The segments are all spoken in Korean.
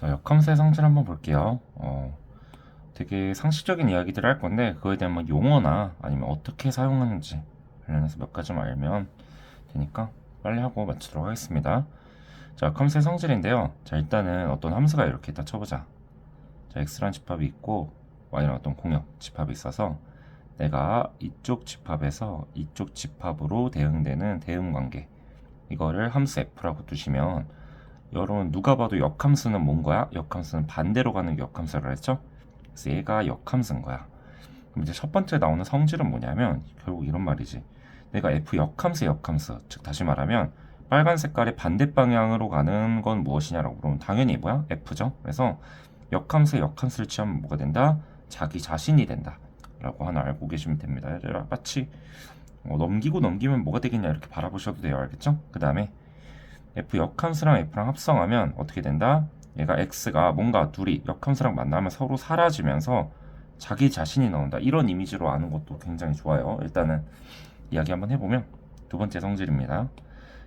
자, 역함수의 성질 한번 볼게요. 어, 되게 상식적인 이야기들을 할 건데 그거에 대한 뭐 용어나 아니면 어떻게 사용하는지 관련해서 몇 가지만 알면 되니까 빨리 하고 마치도록 하겠습니다. 자, 역함수의 성질인데요. 자, 일단은 어떤 함수가 이렇게 있다 쳐보자. 자, x라는 집합이 있고 y라는 어떤 공역 집합이 있어서 내가 이쪽 집합에서 이쪽 집합으로 대응되는 대응 관계 이거를 함수 f라고 두시면 여러분 누가 봐도 역함수는 뭔 거야? 역함수는 반대로 가는 게 역함수라 했죠? 그래서 얘가 역함수인 거야. 그럼 이제 첫 번째 나오는 성질은 뭐냐면 결국 이런 말이지. 내가 f 역함수 역함수 즉 다시 말하면 빨간 색깔의 반대 방향으로 가는 건 무엇이냐라고 그러면 당연히 뭐야? f죠. 그래서 역함수 역함수를 취하면 뭐가 된다? 자기 자신이 된다. 라고 하나 알고 계시면 됩니다. 마치 어, 넘기고 넘기면 뭐가 되겠냐 이렇게 바라보셔도 돼요. 알겠죠? 그 다음에 f 역함수랑 f랑 합성하면 어떻게 된다? 얘가 x가 뭔가 둘이 역함수랑 만나면 서로 사라지면서 자기 자신이 나온다. 이런 이미지로 아는 것도 굉장히 좋아요. 일단은 이야기 한번 해보면 두 번째 성질입니다.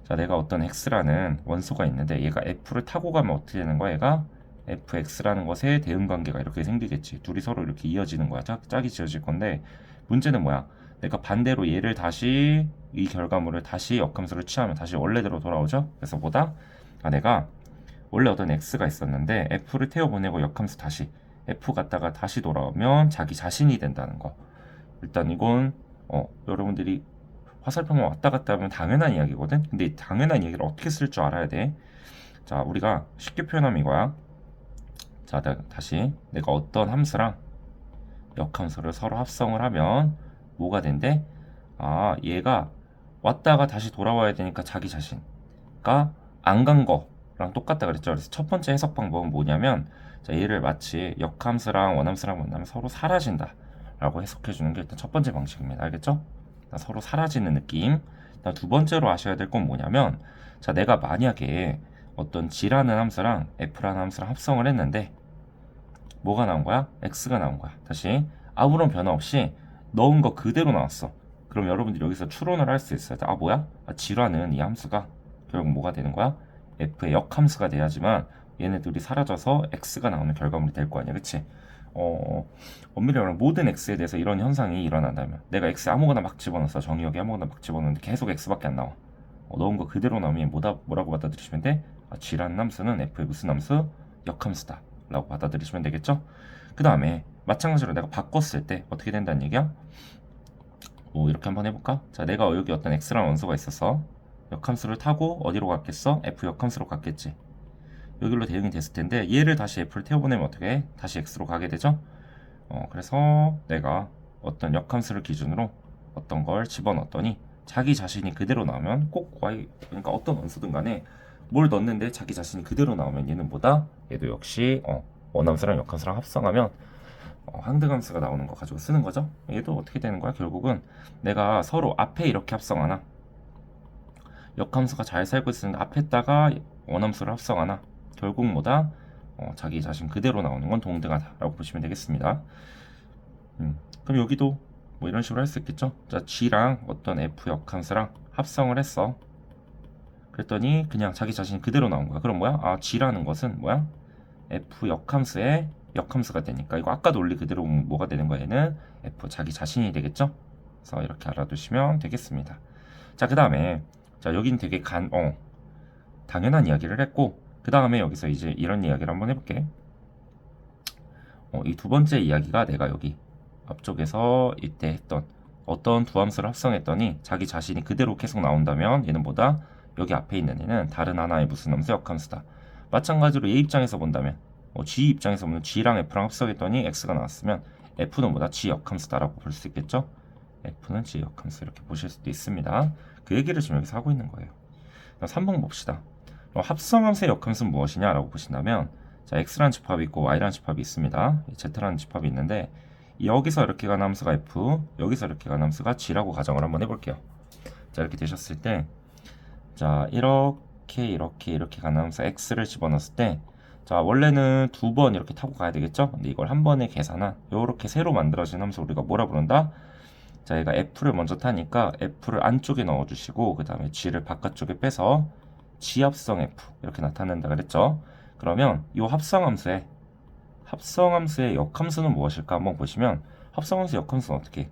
자, 내가 어떤 x라는 원소가 있는데 얘가 f를 타고 가면 어떻게 되는 거야? 얘가 fx라는 것에 대응 관계가 이렇게 생기겠지. 둘이 서로 이렇게 이어지는 거야. 짝, 짝이 지어질 건데 문제는 뭐야? 내가 반대로 얘를 다시 이 결과물을 다시 역함수를 취하면 다시 원래대로 돌아오죠. 그래서 뭐다? 아, 내가 원래 어떤 x가 있었는데 f를 태워 보내고 역함수 다시 f 갔다가 다시 돌아오면 자기 자신이 된다는 거. 일단 이건 어, 여러분들이 화살표만 왔다 갔다 하면 당연한 이야기거든. 근데 이 당연한 이야기를 어떻게 쓸 줄 알아야 돼. 자, 우리가 쉽게 표현하면 이거야. 자, 다- 다시 내가 어떤 함수랑 역함수를 서로 합성을 하면 뭐가 된대? 아, 얘가 왔다가 다시 돌아와야 되니까 자기 자신가 안 간 거랑 똑같다 그랬죠. 그래서 첫 번째 해석 방법은 뭐냐면 자, 얘를 마치 역함수랑 원함수랑 만나면 서로 사라진다 라고 해석해 주는 게 일단 첫 번째 방식입니다. 알겠죠? 서로 사라지는 느낌. 두 번째로 아셔야 될 건 뭐냐면 자, 내가 만약에 어떤 g라는 함수랑 f라는 함수랑 합성을 했는데 뭐가 나온 거야? x가 나온 거야. 다시 아무런 변화 없이 넣은 거 그대로 나왔어. 그럼 여러분들이 여기서 추론을 할 수 있어요. 아 뭐야? 아, g라는 이 함수가 결국 뭐가 되는 거야? f의 역함수가 돼야지만 얘네들이 사라져서 x가 나오는 결과물이 될 거 아니야, 그치? 어, 엄밀히 말하면 모든 x에 대해서 이런 현상이 일어난다면 내가 x 아무거나 막 집어넣었어 정의역에 아무거나 막 집어넣는데 계속 x밖에 안 나와 어, 넣은 거 그대로 나오면 뭐다 뭐라고 받아들이시면 돼? 아, g라는 함수는 f의 무슨 함수? 역함수다 라고 받아들이시면 되겠죠? 그 다음에 마찬가지로 내가 바꿨을 때 어떻게 된다는 얘기야? 뭐 이렇게 한번 해볼까? 자 내가 여기 어떤 x라는 원소가 있었어 역함수를 타고 어디로 갔겠어? f 역함수로 갔겠지 여기로 대응이 됐을 텐데 얘를 다시 f를 태워보내면 어떻게 해? 다시 x로 가게 되죠? 어 그래서 내가 어떤 역함수를 기준으로 어떤 걸 집어넣었더니 자기 자신이 그대로 나오면 꼭 y 그러니까 어떤 원소든 간에 뭘 넣었는데 자기 자신이 그대로 나오면 얘는 뭐다? 얘도 역시 어, 원함수랑 역함수랑 합성하면 어, 항등함수가 나오는 거 가지고 쓰는 거죠. 얘도 어떻게 되는 거야? 결국은 내가 서로 앞에 이렇게 합성하나 역함수가 잘 살고 있으는데 앞에다가 원함수를 합성하나 결국 뭐다? 어, 자기 자신 그대로 나오는 건 동등하다라고 보시면 되겠습니다. 음, 그럼 여기도 뭐 이런 식으로 할 수 있겠죠? 자, G랑 어떤 F 역함수랑 합성을 했어. 그랬더니 그냥 자기 자신 그대로 나온 거야. 그럼 뭐야? 아, G라는 것은 뭐야? F 역함수의 역함수가 되니까 이거 아까 논리 그대로 보면 뭐가 되는 거야? 얘는 F 자기 자신이 되겠죠? 그래서 이렇게 알아두시면 되겠습니다. 자, 그 다음에 자, 여긴 되게 간, 어, 당연한 이야기를 했고 그 다음에 여기서 이제 이런 이야기를 한번 해볼게. 어, 이 두 번째 이야기가 내가 여기 앞쪽에서 이때 했던 어떤 두 함수를 합성했더니 자기 자신이 그대로 계속 나온다면 얘는 뭐다? 여기 앞에 있는 얘는 다른 하나의 무슨 함수 역함수다. 마찬가지로 얘 입장에서 본다면 어, G 입장에서 보면 G랑 F랑 합성했더니 X가 나왔으면 F는 뭐다? G 역함수다라고 볼 수 있겠죠? F는 G 역함수 이렇게 보실 수도 있습니다. 그 얘기를 지금 여기서 하고 있는 거예요. 3번 봅시다. 어, 합성함수의 역함수는 무엇이냐라고 보신다면 자 x라는 집합이 있고 y라는 집합이 있습니다. 이 z라는 집합이 있는데 여기서 이렇게 가는 함수가 f, 여기서 이렇게 가는 함수가 g라고 가정을 한번 해볼게요. 자 이렇게 되셨을 때, 자 이렇게 이렇게 이렇게 가는 함수 x를 집어넣었을 때, 자 원래는 두 번 이렇게 타고 가야 되겠죠? 근데 이걸 한 번에 계산한 이렇게 새로 만들어진 함수 우리가 뭐라 부른다? 자 얘가 f를 먼저 타니까 f를 안쪽에 넣어 주시고 그 다음에 g를 바깥쪽에 빼서 지합성 f 이렇게 나타낸다 그랬죠? 그러면 이 합성함수의 합성함수의 역함수는 무엇일까 한번 보시면 합성함수 역함수는 어떻게?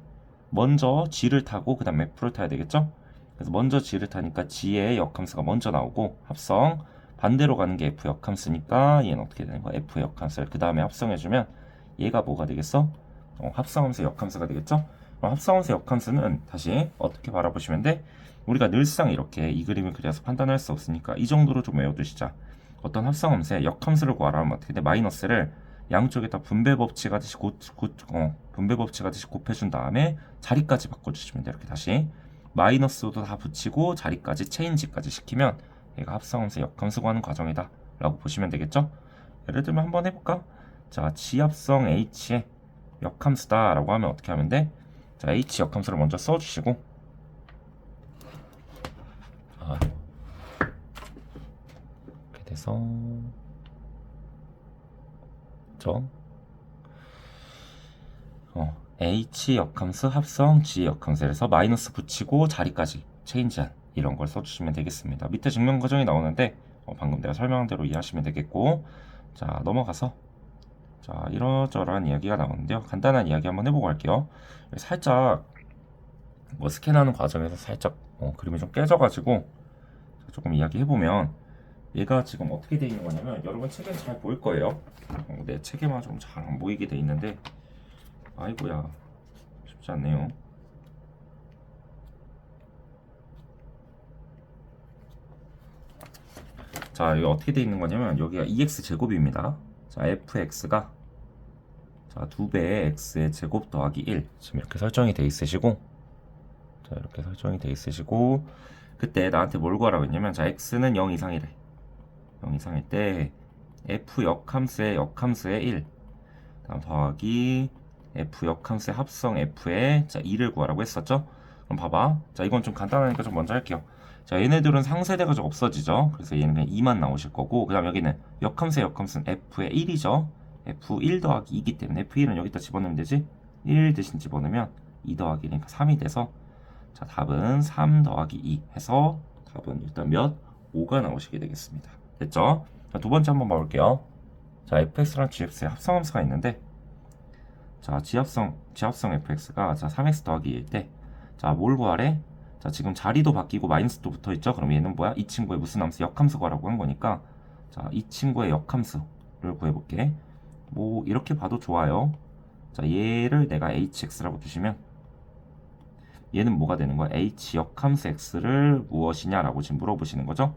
먼저 g를 타고 그 다음에 f를 타야 되겠죠? 그래서 먼저 g를 타니까 g의 역함수가 먼저 나오고 합성 반대로 가는 게 f 역함수니까 얘는 어떻게 되는 거야? f 역함수를 그 다음에 합성해주면 얘가 뭐가 되겠어? 어, 합성함수 역함수가 되겠죠? 그럼 합성함수 역함수는 다시 어떻게 바라보시면 돼? 우리가 늘상 이렇게 이 그림을 그려서 판단할 수 없으니까 이 정도로 좀 외워두시자. 어떤 합성함수의 역함수를 구하라면 어떻게 돼? 마이너스를 양쪽에다 분배 법칙 하듯이 곧, 곧, 어, 분배 법칙 하듯이 곱해준 다음에 자리까지 바꿔주시면 돼요. 이렇게 다시 마이너스도 다 붙이고 자리까지 체인지까지 시키면 얘가 합성함수 역함수 구하는 과정이다 라고 보시면 되겠죠? 예를 들면 한번 해볼까? 자, 지합성 H의 역함수다 라고 하면 어떻게 하면 돼? 자, H 역함수를 먼저 써주시고 아, 이렇게 돼서 점 어, H 역함수 합성 G 역함수에서 마이너스 붙이고 자리까지 체인지한 이런 걸 써주시면 되겠습니다. 밑에 증명 과정이 나오는데 어, 방금 내가 설명한 대로 이해하시면 되겠고 자 넘어가서 자 이러저러한 이야기가 나오는데요. 간단한 이야기 한번 해보고 갈게요. 살짝 뭐 스캔하는 과정에서 살짝 어, 그림이 좀 깨져가지고 조금 이야기해보면 얘가 지금 어떻게 돼 있는 거냐면 여러분 책엔 잘 보일 거예요. 어, 내 책에만 좀 잘 안 보이게 돼 있는데 아이고야 쉽지 않네요. 자 여기 어떻게 돼 있는 거냐면 여기가 2x 제곱입니다. 자 fx가 자 2배의 x의 제곱 더하기 1 지금 이렇게 설정이 돼 있으시고 자 이렇게 설정이 돼 있으시고 그때 나한테 뭘 구하라고 했냐면 자 x는 0 이상이래. 0 이상일 때 f 역함수의 역함수의 1 다음 더하기 f 역함수의 합성 f의 자 2를 구하라고 했었죠? 그럼 봐봐. 자 이건 좀 간단하니까 좀 먼저 할게요 자 얘네들은 상세돼가지고 없어지죠 그래서 얘는 그냥 2만 나오실 거고 그 다음 여기는 역함수의 역함수는 f의 1이죠 f1 더하기 2이기 때문에 f1은 여기다 집어넣으면 되지 1 대신 집어넣으면 2 더하기 1이니까 3이 돼서 자 답은 3 더하기 2 해서 답은 일단 몇? 5가 나오시게 되겠습니다 됐죠? 자, 두 번째 한번 봐볼게요 자 fx랑 gx의 합성함수가 있는데 자 지합성 지합성 fx가 자 3x 더하기 1때 자뭘 구하래? 자 지금 자리도 바뀌고 마이너스도 붙어 있죠? 그럼 얘는 뭐야? 이 친구의 무슨 함수? 역함수 구하라고 한 거니까. 자 이 친구의 역함수를 구해볼게. 뭐 이렇게 봐도 좋아요. 자 얘를 내가 hx라고 두시면 얘는 뭐가 되는 거야? h 역함수 x를 무엇이냐라고 지금 물어보시는 거죠?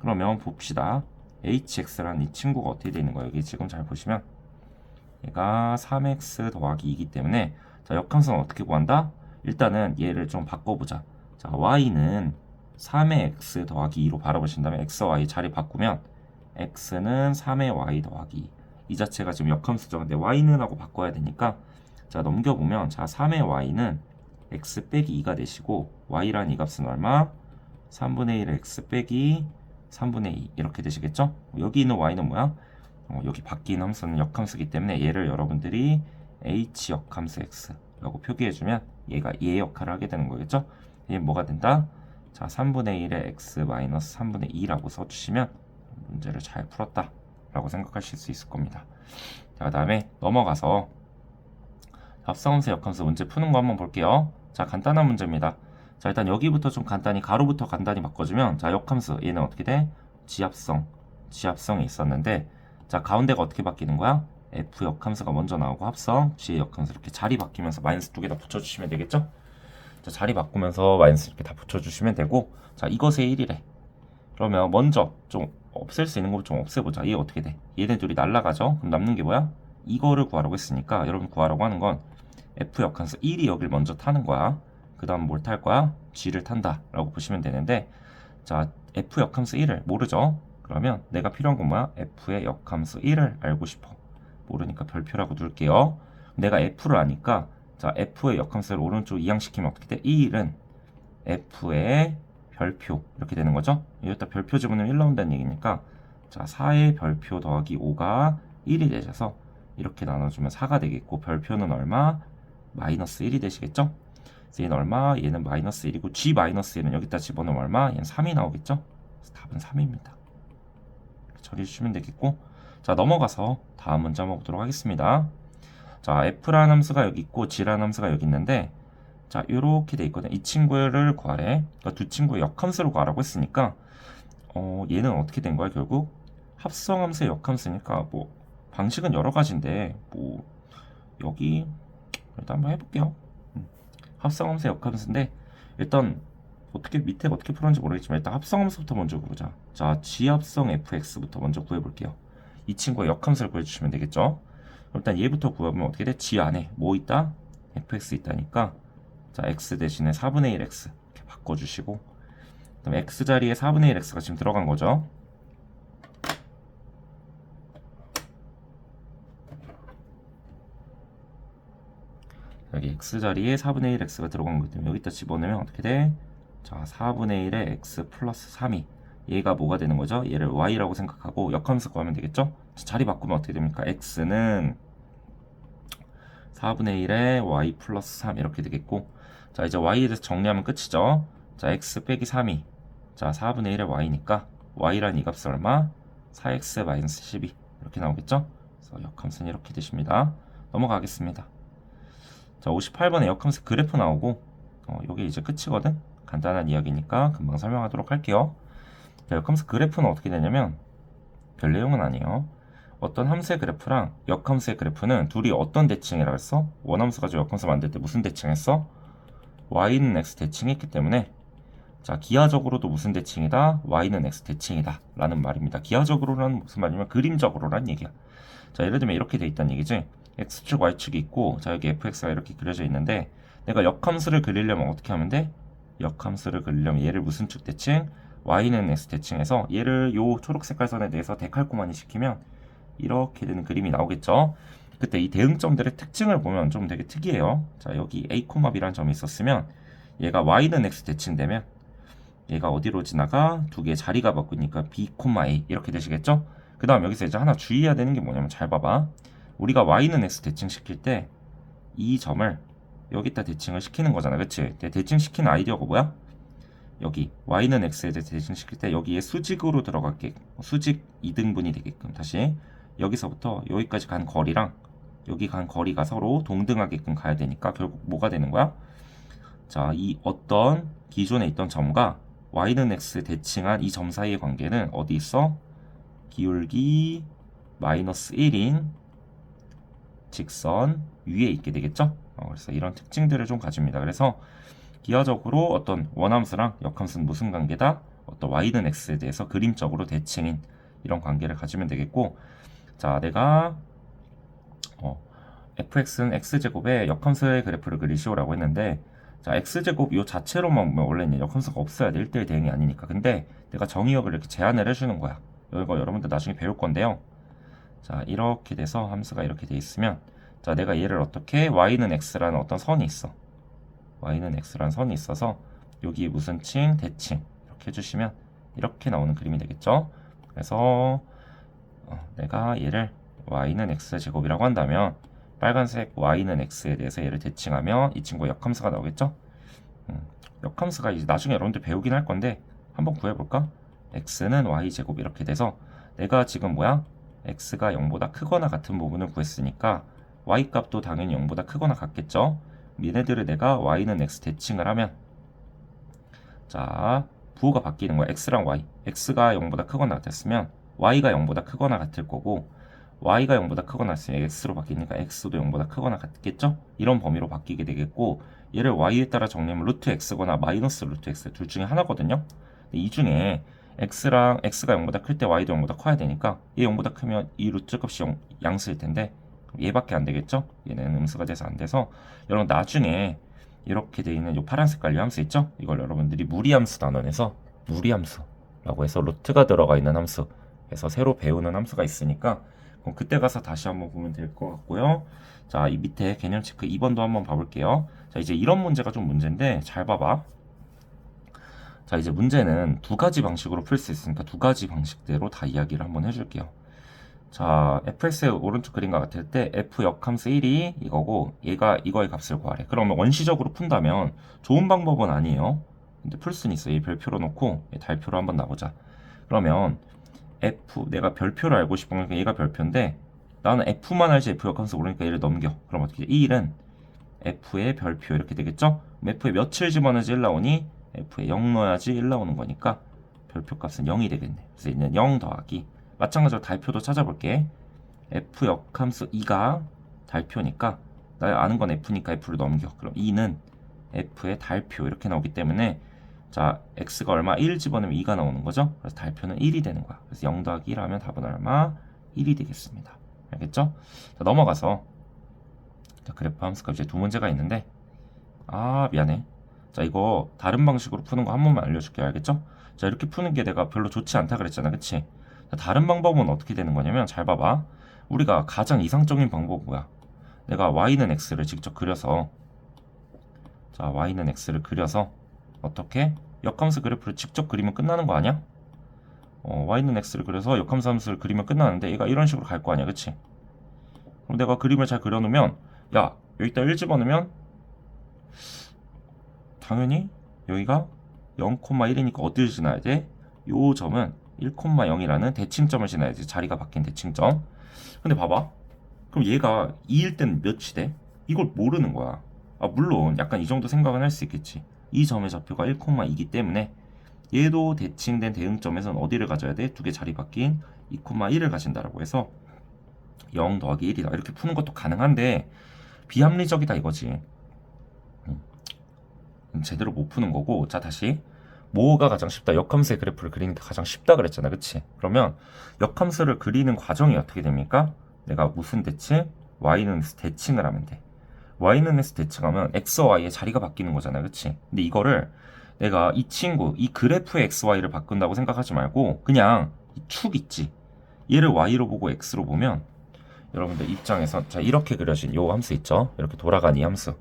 그러면 봅시다. Hx라는 이 친구가 어떻게 되는 거예요? 여기 지금 잘 보시면. 얘가 3x 더하기 2이기 때문에 자 역함수는 어떻게 구한다? 일단은 얘를 좀 바꿔보자 자 y는 3의 x 더하기 2로 바라보신 다음에 x, y 자리 바꾸면 x는 3의 y 더하기 2. 이 자체가 지금 역함수죠 근데 y는 하고 바꿔야 되니까 자 넘겨보면 자 3의 y는 x 빼기 2가 되시고 y라는 이 값은 얼마? 3분의 1의 x 빼기 3분의 2 이렇게 되시겠죠? 여기 있는 y는 뭐야? 어, 여기 바뀐 함수는 역함수기 때문에 얘를 여러분들이 h 역함수 x라고 표기해주면 얘가 얘 역할을 하게 되는 거겠죠? 얘 뭐가 된다? 자 3분의 1의 x 마이너스 3분의 2라고 써주시면 문제를 잘 풀었다 라고 생각하실 수 있을 겁니다 자 그 다음에 넘어가서 합성함수 역함수 문제 푸는 거 한번 볼게요 자 간단한 문제입니다 자 일단 여기부터 좀 간단히 가로부터 간단히 바꿔주면 자 역함수 얘는 어떻게 돼? 지합성 지합성이 있었는데 자 가운데가 어떻게 바뀌는 거야? F 역함수가 먼저 나오고 합성 G의 역함수 이렇게 자리 바뀌면서 마이너스 두 개 다 붙여주시면 되겠죠? 자 자리 바꾸면서 마이너스 이렇게 다 붙여주시면 되고 자 이것의 1이래 그러면 먼저 좀 없앨 수 있는 거 좀 없애보자 얘 어떻게 돼? 얘네 둘이 날라가죠? 그럼 남는 게 뭐야? 이거를 구하라고 했으니까 여러분 구하라고 하는 건 F 역함수 1이 여길 먼저 타는 거야 그 다음 뭘 탈 거야? G를 탄다 라고 보시면 되는데 자 F 역함수 1을 모르죠? 그러면 내가 필요한 건 뭐야? F의 역함수 1을 알고 싶어 모르니까 별표라고 둘게요 내가 F를 아니까 자 F의 역함수를 오른쪽 이항시키면 어떻게 돼? 이 1은 F의 별표 이렇게 되는 거죠 여기다 별표 집으면 1 나온다는 얘기니까 자 4의 별표 더하기 5가 1이 되셔서 이렇게 나눠주면 4가 되겠고 별표는 얼마? 마이너스 1이 되시겠죠? 얘는 얼마? 얘는 마이너스 1이고 G 마이너스 1은 여기다 집어넣으면 얼마? 얘는 3이 나오겠죠? 답은 3입니다. 처리해 주시면 되겠고 자, 넘어가서 다음 문제 한번 보도록 하겠습니다. 자, f라는 함수가 여기 있고 g라는 함수가 여기 있는데 자, 이렇게 돼 있거든. 이 친구를 구하래. 그러니까 두 친구의 역함수를 구하라고 했으니까 어, 얘는 어떻게 된 거야, 결국? 합성함수의 역함수니까 뭐 방식은 여러 가지인데 뭐 여기 일단 한번 해 볼게요. 음. 합성함수의 역함수인데 일단 어떻게 밑에 어떻게 풀었는지 모르겠지만 일단 합성함수부터 먼저 구하자. 자, g합성 fx부터 먼저 구해볼게요. 이 친구의 역함수를 구해주시면 되겠죠. 일단 얘부터 구하면 어떻게 돼? g 안에 뭐 있다? fx 있다니까 자 x 대신에 4분의 1x 이렇게 바꿔주시고 그다음 x 자리에 4분의 1x가 지금 들어간 거죠. 여기 x 자리에 4분의 1x가 들어간 거기 때문에 여기다 집어넣으면 어떻게 돼? 자 4분의 1에 x 플러스 3이 얘가 뭐가 되는 거죠? 얘를 y라고 생각하고 역함수 구하면 되겠죠? 자, 자리 바꾸면 어떻게 됩니까? x는 4분의 1에 y 플러스 3 이렇게 되겠고 자 이제 y에 대해서 정리하면 끝이죠 자 x 빼기 3이 자 4분의 1에 y니까 y란 이 값은 얼마? 4x 마이너스 12 이렇게 나오겠죠 그래서 역함수는 이렇게 되십니다 넘어가겠습니다 자 58번에 역함수 그래프 나오고 어, 요게 이제 끝이거든 간단한 이야기니까 금방 설명하도록 할게요 자 역함수 그래프는 어떻게 되냐면 별 내용은 아니에요 어떤 함수의 그래프랑 역함수의 그래프는 둘이 어떤 대칭이라고 했어? 원함수 가지고 역함수 만들 때 무슨 대칭 했어? y는 x 대칭했기 때문에 자 기하적으로도 무슨 대칭이다? y는 x 대칭이다 라는 말입니다. 기하적으로는 무슨 말이냐면 그림적으로란 얘기야. 자 예를 들면 이렇게 돼 있다는 얘기지. x축 y축이 있고 자 여기 fx가 이렇게 그려져 있는데 내가 역함수를 그리려면 어떻게 하면 돼? 역함수를 그리려면 얘를 무슨 축 대칭? Y는 x 대칭해서 얘를 요 초록 색깔 선에 대해서 데칼코마니 시키면 이렇게 되는 그림이 나오겠죠. 그때 이 대응점들의 특징을 보면 좀 되게 특이해요. 자, 여기 a, b라는 점이 있었으면 얘가 y는 x 대칭되면 얘가 어디로 지나가? 두 개의 자리가 바꾸니까 b, a 이렇게 되시겠죠? 그 다음 여기서 이제 하나 주의해야 되는 게 뭐냐면 잘 봐봐. 우리가 y는 x 대칭 시킬 때 이 점을 여기다 대칭을 시키는 거잖아. 그치? 대칭시키는 아이디어가 뭐야? 여기 y는 x에 대해 대칭시킬 때 여기에 수직으로 들어갈게 수직 2등분이 되게끔 다시 여기서부터 여기까지 간 거리랑 여기 간 거리가 서로 동등하게끔 가야 되니까 결국 뭐가 되는 거야? 자, 이 어떤 기존에 있던 점과 y는 x 대칭한 이 점 사이의 관계는 어디 있어? 기울기 마이너스 1인 직선 위에 있게 되겠죠? 어, 그래서 이런 특징들을 좀 가집니다. 그래서 기하적으로 어떤 원함수랑 역함수는 무슨 관계다? 어떤 y는 x에 대해서 그림적으로 대칭인 이런 관계를 가지면 되겠고 자 내가 어, fx는 x제곱의 역함수의 그래프를 그리시오라고 했는데 자 x제곱 요 자체로만 보면 원래는 역함수가 없어야 돼 1대1 대응이 아니니까. 근데 내가 정의역을 이렇게 제한을 해주는 거야. 이거 여러분들 나중에 배울 건데요. 자 이렇게 돼서 함수가 이렇게 돼 있으면 자 내가 얘를 어떻게 y는 x라는 어떤 선이 있어 y는 x라는 선이 있어서 여기 무슨 칭 대칭 이렇게 해주시면 이렇게 나오는 그림이 되겠죠 그래서 어, 내가 얘를 y는 x 제곱이라고 한다면 빨간색 y는 x에 대해서 얘를 대칭하면 이 친구가 역함수가 나오겠죠? 음, 역함수가 이제 나중에 여러분들 배우긴 할 건데 한번 구해볼까? x는 y 제곱 이렇게 돼서 내가 지금 뭐야? x가 0보다 크거나 같은 부분을 구했으니까 y 값도 당연히 0보다 크거나 같겠죠? 얘네들을 내가 y는 x 대칭을 하면 자 부호가 바뀌는 거야. x랑 y. x가 0보다 크거나 같았으면 y가 0보다 크거나 같을 거고 y가 0보다 크거나 같으면 x로 바뀌니까 x도 0보다 크거나 같겠죠? 이런 범위로 바뀌게 되겠고 얘를 y에 따라 정리하면 루트 x거나 마이너스 루트 x 둘 중에 하나거든요. 이 중에 x랑 x가 0보다 클 때 y도 0보다 커야 되니까 얘 0보다 크면 이 루트 값이 0, 양수일 텐데 얘밖에 안 되겠죠? 얘는 음수가 돼서 안 돼서 여러분 나중에 이렇게 돼 있는 이 파란 색깔 이 함수 있죠? 이걸 여러분들이 무리함수 단원에서 무리함수라고 해서 루트가 들어가 있는 함수 해서 새로 배우는 함수가 있으니까 그럼 그때 가서 다시 한번 보면 될 것 같고요. 자, 이 밑에 개념 체크 2번도 한번 봐볼게요. 자, 이제 이런 문제가 좀 문제인데 잘 봐봐. 자, 이제 문제는 두 가지 방식으로 풀 수 있으니까 두 가지 방식대로 다 이야기를 한번 해줄게요. 자, fx의 오른쪽 그림과 같을 때 f 역함수 1이 이거고 얘가 이거의 값을 구하래. 그러면 원시적으로 푼다면 좋은 방법은 아니에요. 근데 풀 수는 있어. 이 별표로 놓고 달표로 한번 나보자. 그러면 f 내가 별표를 알고 싶은 거니까 얘가 별표인데 나는 f만 알지 f 역함수 모르니까 얘를 넘겨. 그럼 어떻게 돼? 이 1은 f의 별표 이렇게 되겠죠? f에 몇을 집어넣어야지 1 나오니 f에 0 넣어야지 1 나오는 거니까 별표 값은 0이 되겠네. 그래서 얘는 0 더하기 마찬가지로 달표도 찾아볼게. f 역함수 2가 달표니까 나 아는 건 f니까 f를 넘겨. 그럼 2는 f의 달표 이렇게 나오기 때문에 자 x가 얼마? 1 집어넣으면 2가 나오는 거죠. 그래서 달표는 1이 되는 거야. 그래서 0 더하기 1 하면 답은 얼마? 1이 되겠습니다. 알겠죠? 자, 넘어가서 자, 그래프 함수가 이제 두 문제가 있는데 아 미안해. 자 이거 다른 방식으로 푸는 거 한 번만 알려줄게 알겠죠? 자 이렇게 푸는 게 내가 별로 좋지 않다 그랬잖아 그치? 자, 다른 방법은 어떻게 되는 거냐면 잘 봐봐 우리가 가장 이상적인 방법은 뭐야 내가 y는 x를 직접 그려서 자 y는 x를 그려서 어떻게 역함수 그래프를 직접 그리면 끝나는 거 아니야? 어, y는 x를 그려서 역함수 함수를 그리면 끝나는데 얘가 이런 식으로 갈 거 아니야 그치? 그럼 내가 그림을 잘 그려놓으면 야 여기다 1 집어넣으면 당연히 여기가 0,1이니까 어디를 지나야 돼? 요 점은 1,0이라는 대칭점을 지나야지 자리가 바뀐 대칭점. 근데 봐봐. 그럼 얘가 2일 때는 몇이 돼? 이걸 모르는 거야. 아 물론 약간 이 정도 생각은 할 수 있겠지. 이 점의 좌표가 1,2이기 때문에 얘도 대칭된 대응점에서는 어디를 가져야 돼? 두 개 자리 바뀐 2,1을 가진다라고 해서 0 더하기 1이다. 이렇게 푸는 것도 가능한데 비합리적이다 이거지. 음, 제대로 못 푸는 거고. 자 다시 뭐가 가장 쉽다? 역함수의 그래프를 그리는 게 가장 쉽다 그랬잖아. 그치? 그러면 역함수를 그리는 과정이 어떻게 됩니까? 내가 무슨 대칭? y는 대칭을 하면 돼. y는 s 대칭하면 x와 y의 자리가 바뀌는 거잖아. 그치? 근데 이거를 내가 이 친구 이 그래프의 x, y를 바꾼다고 생각하지 말고 그냥 이축 있지. 얘를 y로 보고 x로 보면 여러분들 입장에서 자 이렇게 그려진 요 함수 있죠? 이렇게 돌아간 이 함수.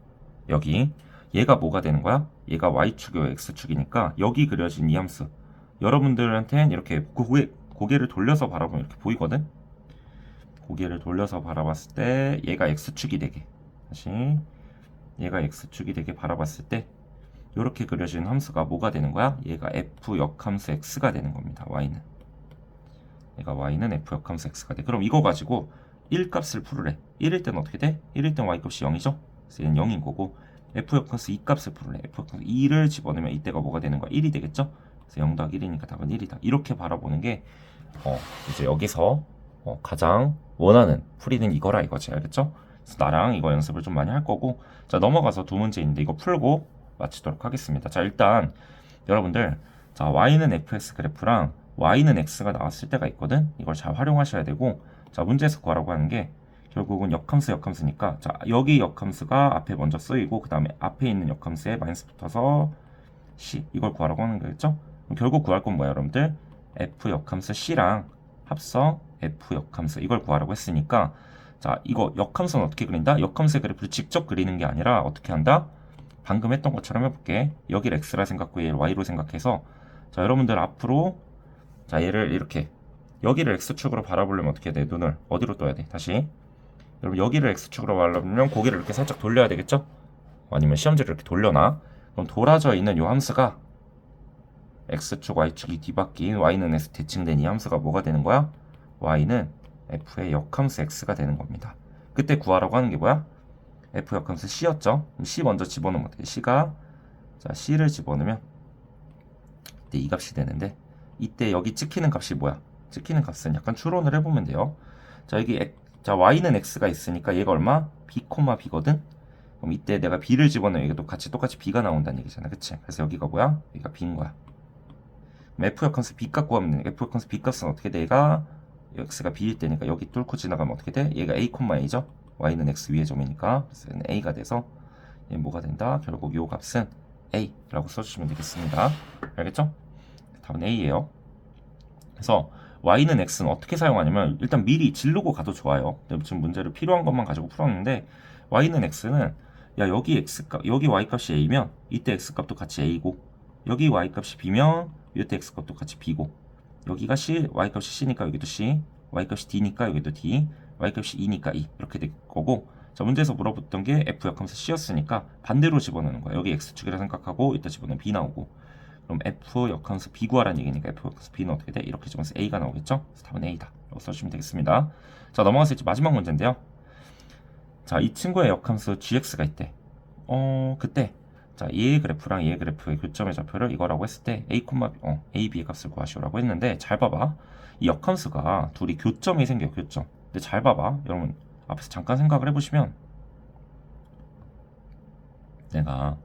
여기 얘가 뭐가 되는 거야? 얘가 y축이고 x축이니까 여기 그려진 이 함수 여러분들한테는 이렇게 고개, 고개를 돌려서 바라보면 이렇게 보이거든? 고개를 돌려서 바라봤을 때 얘가 x축이 되게 다시 얘가 x축이 되게 바라봤을 때 이렇게 그려진 함수가 뭐가 되는 거야? 얘가 f 역함수 x가 되는 겁니다. y는 얘가 y는 f 역함수 x가 돼. 그럼 이거 가지고 1 값을 풀으래. 1일 때는 어떻게 돼? 1일 때는 y값이 0이죠? 그래서 얘는 0인 거고 f 역함수 2 값을 풀으래. f 역함수 2를 집어넣으면 이때가 뭐가 되는 거야? 1이 되겠죠? 그래서 0 더하기 1이니까 답은 1이다. 이렇게 바라보는 게 어, 이제 여기서 어, 가장 원하는 풀이는 이거라 이거지. 알겠죠? 그래서 나랑 이거 연습을 좀 많이 할 거고 자 넘어가서 두 문제인데 이거 풀고 마치도록 하겠습니다. 자 일단 여러분들 자 y는 fx 그래프랑 y는 x가 나왔을 때가 있거든. 이걸 잘 활용하셔야 되고 자 문제에서 구하라고 하는 게 결국은 역함수 역함수니까 자 여기 역함수가 앞에 먼저 쓰이고 그 다음에 앞에 있는 역함수에 마이너스 붙어서 c 이걸 구하라고 하는 거겠죠? 결국 구할 건 뭐야 여러분들? f 역함수 c랑 합성 f 역함수 이걸 구하라고 했으니까 자 이거 역함수는 어떻게 그린다? 역함수의 그래프를 직접 그리는 게 아니라 어떻게 한다? 방금 했던 것처럼 해볼게 여기를 x라 생각하고 얘를 y로 생각해서 자 여러분들 앞으로 자 얘를 이렇게 여기를 x축으로 바라보려면 어떻게 해야 돼? 눈을 어디로 떠야 돼? 다시 여러분 여기를 x축으로 바라보려면 고개를 이렇게 살짝 돌려야 되겠죠? 아니면 시험지를 이렇게 돌려놔 그럼 돌아져 있는 이 함수가 x축, y축 이 뒤바뀐 y는 s 대칭된 이 함수가 뭐가 되는 거야? y는 f의 역함수 x가 되는 겁니다. 그때 구하라고 하는 게 뭐야? f 역함수 c였죠? 그럼 c 먼저 집어넣으면 어떻게? c가 자 c를 집어넣으면 이때 이 값이 되는데 이때 여기 찍히는 값이 뭐야? 찍히는 값은 약간 추론을 해보면 돼요. 자 여기 엑- 자 y는 x가 있으니까 얘가 얼마? b, b거든? 그럼 이때 내가 b를 집어넣으면 여기도 같이 똑같이 b가 나온다는 얘기잖아. 그치? 그래서 여기가 뭐야? 여기가 b인 거야. 그럼 f 역함수 b 값 구하면 되니까 f 역함수 b 값은 어떻게 돼? 얘가 x가 b일 때니까 여기 뚫고 지나가면 어떻게 돼? 얘가 a, a죠? y는 x 위의 점이니까 그래서 얘는 a가 돼서 얘 뭐가 된다? 결국 요 값은 a라고 써주시면 되겠습니다. 알겠죠? 답은 a예요. 그래서 y는 x는 어떻게 사용하냐면 일단 미리 지르고 가도 좋아요. 지금 문제를 필요한 것만 가지고 풀었는데 y는 x는 야 여기 x 값 여기 y 값이 a면 이때 x 값도 같이 a고 여기 y 값이 b면 이때 x 값도 같이 b고 여기가 c y 값이 c니까 여기도 c y 값이 d니까 여기도 d y 값이 2니까 2 이렇게 될 거고 자 문제에서 물어봤던 게 f 역함수 c였으니까 반대로 집어넣는 거야 여기 x축이라 생각하고 이따 집어넣으면 b 나오고 그럼 f 역함수 b 구하라는 얘기니까 f 역함수 b는 어떻게 돼? 이렇게 적으면서 a가 나오겠죠? 그래서 답은 a다. 이거 써주시면 되겠습니다. 자 넘어가서 이제 마지막 문제인데요. 자 이 친구의 역함수 gx가 있대. 어 그때 자 얘의 그래프랑 얘의 그래프의 교점의 좌표를 이거라고 했을 때 a, 어, a, b의 값을 구하시오라고 했는데 잘 봐봐. 이 역함수가 둘이 교점이 생겨요. 교점. 근데 잘 봐봐. 여러분 앞에서 잠깐 생각을 해보시면 내가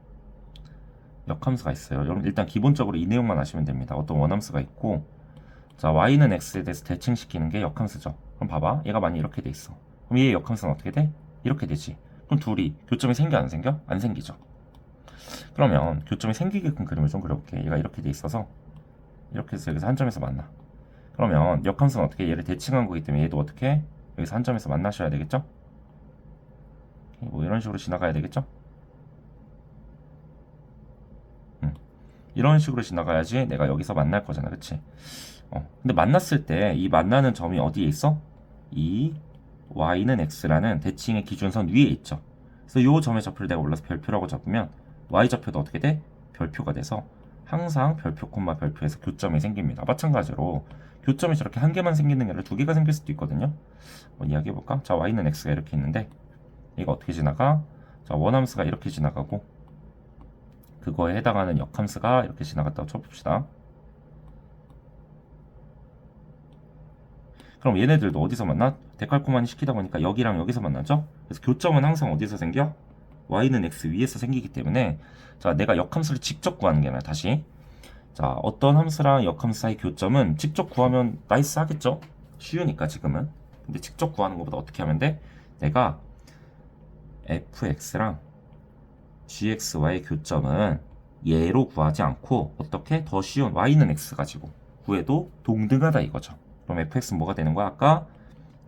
역함수가 있어요. 여러분 일단 기본적으로 이 내용만 아시면 됩니다. 어떤 원함수가 있고 자 y는 x에 대해서 대칭시키는 게 역함수죠. 그럼 봐봐. 얘가 만약 이렇게 돼 있어. 그럼 얘의 역함수는 어떻게 돼? 이렇게 되지. 그럼 둘이 교점이 생겨 안 생겨? 안 생기죠. 그러면 교점이 생기게끔 그림을 좀 그려볼게. 얘가 이렇게 돼 있어서 이렇게 해서 여기서 한 점에서 만나. 그러면 역함수는 어떻게 얘를 대칭한 거기 때문에 얘도 어떻게 여기서 한 점에서 만나셔야 되겠죠? 뭐 이런 식으로 지나가야 되겠죠? 음. 이런 식으로 지나가야지 내가 여기서 만날 거잖아, 그치? 어. 근데 만났을 때 이 만나는 점이 어디에 있어? 이 y는 x라는 대칭의 기준선 위에 있죠. 그래서 이 점의 좌표를 내가 올라서 별표라고 잡으면 y 좌표도 어떻게 돼? 별표가 돼서 항상 별표 콤마 별표에서 교점이 생깁니다. 마찬가지로 교점이 저렇게 한 개만 생기는 게 아니라 두 개가 생길 수도 있거든요. 한번 이야기해 볼까? 자, y는 x가 이렇게 있는데 이거 어떻게 지나가? 자, 원함수가 이렇게 지나가고 그거에 해당하는 역함수가 이렇게 지나갔다고 쳐봅시다. 그럼 얘네들도 어디서 만나? 데칼코마니 시키다 보니까 여기랑 여기서 만나죠? 그래서 교점은 항상 어디서 생겨? y는 x 위에서 생기기 때문에 자 내가 역함수를 직접 구하는 게 아니라 다시 자 어떤 함수랑 역함수 사이 교점은 직접 구하면 나이스 하겠죠? 쉬우니까 지금은 근데 직접 구하는 것보다 어떻게 하면 돼? 내가 fx랑 gxy의 교점은 얘로 구하지 않고 어떻게 더 쉬운 y는 x 가지고 구해도 동등하다 이거죠. 그럼 fx는 뭐가 되는 거야? 아까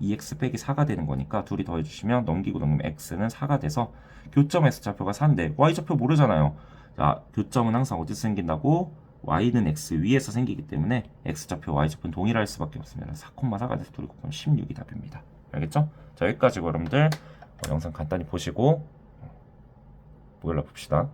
2x 빼기 4가 되는 거니까 둘이 더해주시면 넘기고 넘기면 x는 4가 돼서 교점 x좌표가 4인데 y좌표 모르잖아요. 자, 교점은 항상 어디서 생긴다고? y는 x 위에서 생기기 때문에 x좌표 y좌표는 동일할 수밖에 없습니다. 4,4가 돼서 둘이 곱하면 16이 답입니다. 알겠죠? 자, 여기까지 여러분들 어, 영상 간단히 보시고 모일라 봅시다.